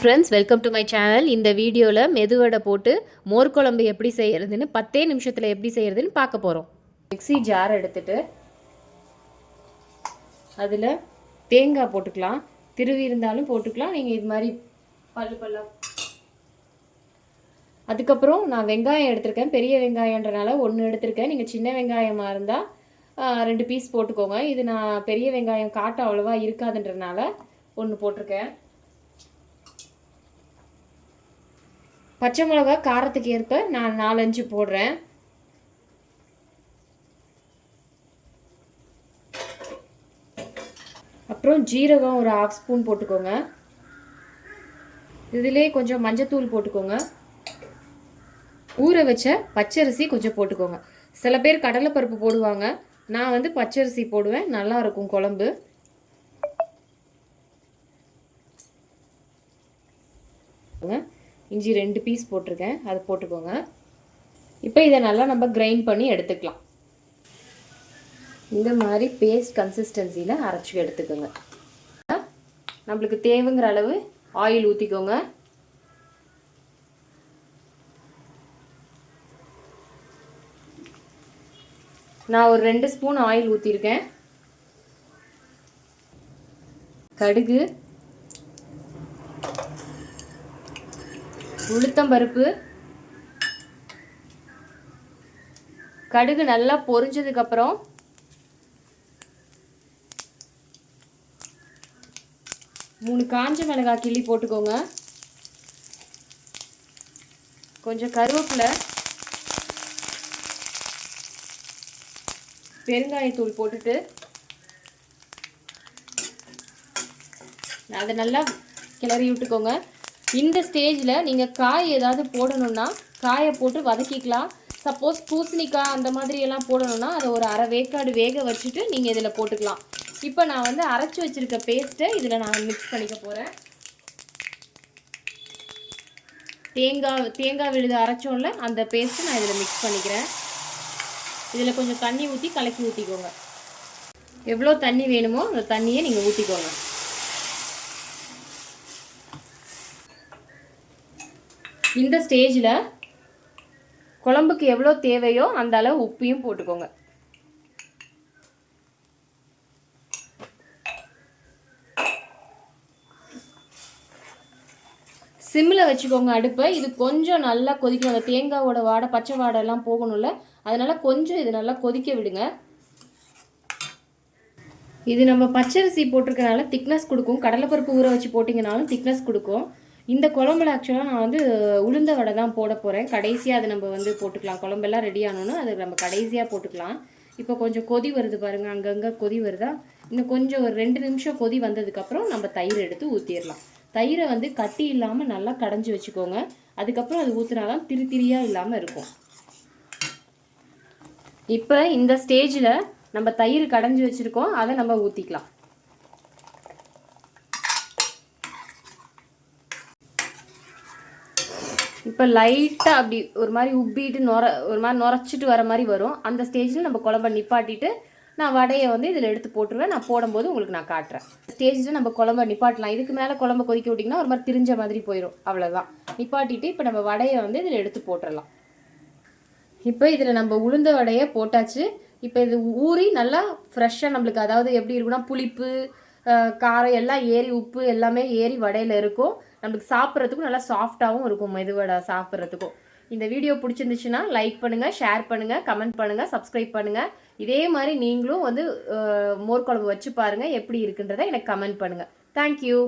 Friends welcome to my channel இந்த வீடியோவில் மெதுவடை போட்டு மோர் குழம்பு எப்படி செய்கிறதுன்னு பத்தே நிமிஷத்தில் எப்படி செய்கிறதுன்னு பார்க்க போகிறோம் மிக்ஸி ஜார் எடுத்துட்டு அதில் தேங்காய் போட்டுக்கலாம். திருவி இருந்தாலும் போட்டுக்கலாம். நீங்கள் இது மாதிரி பல்லு பல்லா. அதுக்கப்புறம் நான் வெங்காயம் எடுத்திருக்கேன். பெரிய வெங்காயன்றனால ஒன்று எடுத்திருக்கேன். நீங்கள் சின்ன வெங்காயமாக இருந்தால் ரெண்டு பீஸ் போட்டுக்கோங்க. இது நான் பெரிய வெங்காயம் காட்ட அவ்வளோவா இருக்காதுன்றனால ஒன்று போட்டிருக்கேன். பச்சை மிளகா காரத்துக்கு ஏற்ப நான் நாலஞ்சு போடுறேன். அப்புறம் ஜீரகம் ஒரு ஹாஃப் ஸ்பூன் போட்டுக்கோங்க. இதிலே கொஞ்சம் மஞ்சத்தூள் போட்டுக்கோங்க. ஊற வச்ச பச்சரிசி கொஞ்சம் போட்டுக்கோங்க. சில பேர் கடலைப்பருப்பு போடுவாங்க. நான் வந்து பச்சரிசி போடுவேன். நல்லா இருக்கும் குழம்பு. இஞ்சி ரெண்டு பீஸ் போட்டிருக்கேன். அதை போட்டுக்கோங்க. இப்போ இதை நல்லா நம்ம கிரைண்ட் பண்ணி எடுத்துக்கலாம். இந்த மாதிரி பேஸ்ட் கன்சிஸ்டன்சியில் அரைச்சி எடுத்துக்கோங்க. நம்மளுக்கு தேவைங்கிற அளவு ஆயில் ஊற்றிக்கோங்க நான் ஒரு ரெண்டு ஸ்பூன் ஆயில் ஊற்றிருக்கேன் கடுகு உளுத்தம்பருப்பு. கடுகு நல்லா பொரிஞ்சதுக்கப்புறம் மூணு காஞ்ச மிளகாய் கிள்ளி போட்டுக்கோங்க. கொஞ்சம் கருவேப்பிலை பெருங்காயத்தூள் போட்டுட்டு அதை நல்லா கிளறி விட்டுக்கோங்க. இந்த ஸ்டேஜில் நீங்கள் காய் ஏதாவது போடணுன்னா காயை போட்டு வதக்கிக்கலாம். சப்போஸ் பூசணிக்காய் அந்த மாதிரி எல்லாம் போடணுன்னா அதை ஒரு அரை வேக்காடு வேக வச்சுட்டு நீங்கள் இதில் போட்டுக்கலாம். இப்போ நான் வந்து அரைச்சி வச்சுருக்க பேஸ்ட்டை இதில் நான் மிக்ஸ் பண்ணிக்க போகிறேன் தேங்காய் தேங்காய் விழுது அரைச்சோம்ல அந்த பேஸ்ட்டை நான் இதில் மிக்ஸ் பண்ணிக்கிறேன். இதில் கொஞ்சம் தண்ணி ஊற்றி கலக்கி ஊற்றிக்கோங்க எவ்வளோ தண்ணி வேணுமோ அந்த தண்ணியை நீங்கள் ஊற்றிக்கோங்க இந்த ஸ்டேஜில் குழம்புக்கு எவ்வளோ தேவையோ அந்த அளவு உப்பையும் போட்டுக்கோங்க. சிம்மில் வச்சுக்கோங்க அடுப்பை. இது கொஞ்சம் நல்லா கொதிக்கணும். அந்த தேங்காவோட வாடை பச்சை வாடெல்லாம் போகணும்ல. அதனால் கொஞ்சம் இது நல்லா கொதிக்க விடுங்க. இது நம்ம பச்சரிசி போட்டிருக்கனால திக்னஸ் கொடுக்கும். கடலைப்பருப்பு ஊற வச்சு போட்டிங்கனாலும் திக்னஸ் கொடுக்கும். இந்த குழம்புல ஆக்சுவலாக நான் வந்து உளுந்த வடை தான் போட போகிறேன் கடைசியாக அதை நம்ம வந்து போட்டுக்கலாம். குழம்பெல்லாம் ரெடி ஆனோன்னா அது நம்ம கடைசியாக போட்டுக்கலாம். இப்போ கொஞ்சம் கொதி வருது பாருங்கள் அங்கங்கே கொதி வருதா? இன்னும் கொஞ்சம் ஒரு ரெண்டு நிமிஷம் கொதி வந்ததுக்கப்புறம் நம்ம தயிர் எடுத்து ஊற்றிடலாம் தயிரை வந்து கட்டி இல்லாமல் நல்லா கடைஞ்சி வச்சுக்கோங்க. அதுக்கப்புறம் அது ஊற்றினாதான் திரு திரியாக இல்லாமல் இருக்கும். இப்போ இந்த ஸ்டேஜில் நம்ம தயிர் கடைஞ்சி வச்சுருக்கோம். அதை நம்ம ஊற்றிக்கலாம் இப்போ லைட்டாக அப்படி ஒரு மாதிரி உப்பிட்டு நொர ஒரு மாதிரி நுரைச்சிட்டு வர மாதிரி வரும். அந்த ஸ்டேஜில் நம்ம குழம்ப நிப்பாட்டிட்டு நான் வடையை வந்து இதில் எடுத்து போட்டுருவேன். நான் போடும்போது உங்களுக்கு நான் காட்டுறேன். ஸ்டேஜில் நம்ம குழம்ப நிப்பாட்டலாம். இதுக்கு மேலே குழம்ப கொதிக்க விட்டிங்கன்னா ஒரு மாதிரி திரிஞ்ச மாதிரி போயிடும் அவ்வளோதான் நிப்பாட்டிட்டு இப்போ நம்ம வடையை வந்து இதில் எடுத்து போட்டுடலாம் இப்போ இதில் நம்ம உளுந்த வடையை போட்டாச்சு. இப்போ இது ஊறி நல்லா ஃப்ரெஷ்ஷாக நம்மளுக்கு அதாவது எப்படி இருக்குன்னா புளிப்பு காரம் எல்லாம் ஏறி உப்பு எல்லாமே ஏறி வடையில் இருக்கும். நம்மளுக்கு சாப்பிட்றதுக்கும் நல்லா சாஃப்டாகவும் இருக்கும் மெதுவடை சாப்பிட்றதுக்கும். இந்த வீடியோ பிடிச்சிருந்துச்சுன்னா லைக் பண்ணுங்கள் ஷேர் பண்ணுங்கள் கமெண்ட் பண்ணுங்கள் சப்ஸ்கிரைப் பண்ணுங்கள் இதே மாதிரி நீங்களும் வந்து மோர் குழம்பு வச்சு பாருங்கள் எப்படி இருக்குன்றதை எனக்கு கமெண்ட் பண்ணுங்கள் தேங்க்யூ